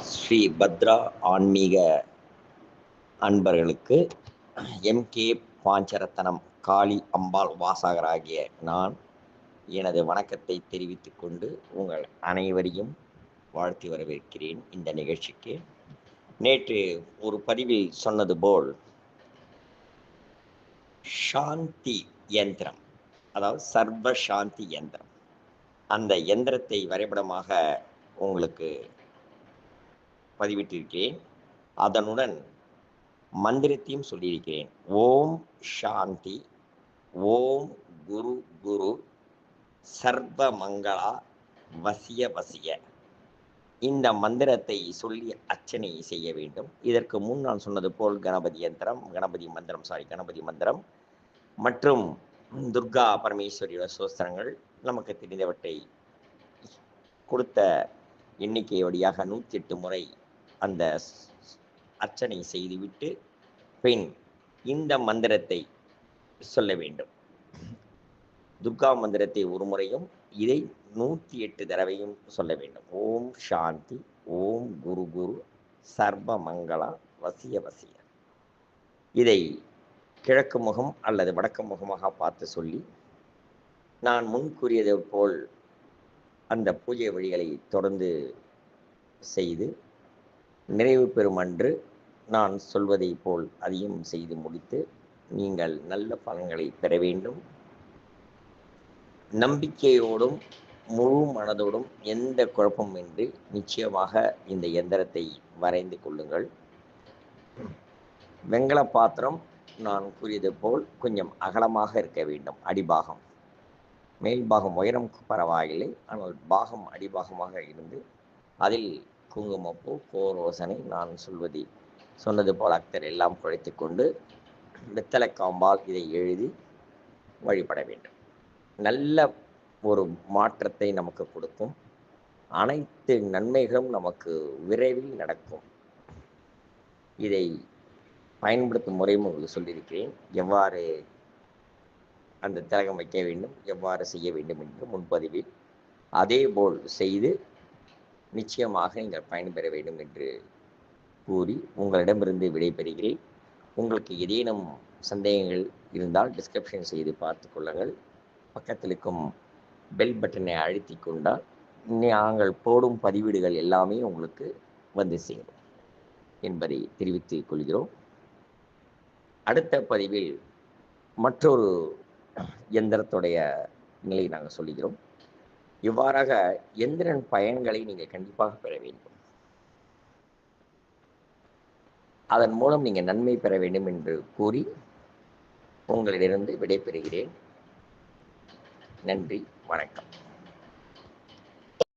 ஸ்ரீ பத்ரா ஆன்மீக அன்பர்களுக்கு M. K. பாஞ்சரத்தனம் காளி அம்பாள் வாசகராகிய நான் எனது வணக்கத்தை தெரிவித்துக் கொண்டு உங்கள் அனைவரையும் வாழ்த்தி வரவேற்கிறேன் இந்த நிகழ்ச்சிக்கு. நேற்று ஒரு பதிவில் சொன்னது போல் சாந்தி யந்திரம் அதாவது சர்வ சாந்தி யந்திரம். அந்த எந்திரத்தை வரைபடமாக உங்களுக்கு பதிவிட்டிருக்கிறேன். அதனுடன் மந்திரத்தையும் சொல்லியிருக்கிறேன். ஓம் சாந்தி ஓம் குரு குரு சர்வ மங்களா வசிய வசிய. இந்த மந்திரத்தை சொல்லி அர்ச்சனை செய்ய வேண்டும். இதற்கு முன் நான் சொன்னது போல் கணபதி யந்திரம் கணபதி மந்திரம் சாரி கணபதி மந்திரம் மற்றும் துர்கா பரமேஸ்வரியோட சோஸ்திரங்கள் நமக்கு தெரிந்தவற்றை கொடுத்த எண்ணிக்கை வழியாக நூற்றி எட்டு முறை அந்த அர்ச்சனை செய்துவிட்டு பின் இந்த மந்திரத்தை சொல்ல வேண்டும். துர்கா மந்திரத்தை ஒரு முறையும் இதை நூற்றி எட்டு தடவையும் சொல்ல வேண்டும். ஓம் சாந்தி ஓம் குரு குரு சர்வ மங்களா வசிய வசிய. இதை கிழக்கு முகம் அல்லது வடக்கு முகமாக பார்த்து சொல்லி நான் முன் கூறியதை போல் அந்த பூஜை வழிகளை தொடர்ந்து செய்து நிறைவு பெறும் அன்று நான் சொல்வதை போல் அதையும் செய்து முடித்து நீங்கள் நல்ல பலன்களை பெற வேண்டும். நம்பிக்கையோடும் முழு மனதோடும் எந்த குழப்பமின்றி நிச்சயமாக இந்த எந்திரத்தை வரைந்து கொள்ளுங்கள். வெங்கல பாத்திரம் நான் கூறியது போல் கொஞ்சம் அகலமாக இருக்க வேண்டும். அடிபாகம். மேல் பாகம் உயரம் பரவாயில்லை. ஆனால் பாகம் அடிபாகமாக இருந்து அதில் குங்குமப்பூ கோரோசனை நான் சொல்வதை சொன்னது போல் அக்தர் எல்லாம் குழைத்து கொண்டு வெத்தலை காம்பால் இதை எழுதி வழிபட வேண்டும். நல்ல ஒரு மாற்றத்தை நமக்கு கொடுக்கும். அனைத்து நன்மைகளும் நமக்கு விரைவில் நடக்கும். இதை பயன்படுத்தும் முறையும் உங்களுக்கு சொல்லியிருக்கிறேன். எவ்வாறு அந்த திலகம் வைக்க வேண்டும் எவ்வாறு செய்ய வேண்டும் என்று முன்பதிவில் அதேபோல் செய்து நிச்சயமாக நீங்கள் பயன்பெற வேண்டும் என்று கூறி உங்களிடமிருந்து விடைபெறுகிறேன். உங்களுக்கு ஏதேனும் சந்தேகங்கள் இருந்தால் டிஸ்கிரிப்ஷன் செய்து பார்த்து கொள்ளுங்கள். பக்கத்தில் இருக்கும் பெல் பட்டனை அழுத்தி கொண்டால் நாங்கள் போடும் பதிவீடுகள் எல்லாமே உங்களுக்கு வந்து சேரும் என்பதை தெரிவித்துக் கொள்கிறோம். அடுத்த பதிவில் மற்றொரு எந்திரத்துடைய நிலையை நாங்கள் சொல்லுகிறோம். இவ்வாறாக எந்திரன் பயன்களை நீங்கள் கண்டிப்பாக பெற வேண்டும். அதன் மூலம் நீங்கள் நன்மை பெற வேண்டும் என்று கூறி உங்களிடமிருந்து விடைபெறுகிறேன். நன்றி வணக்கம்.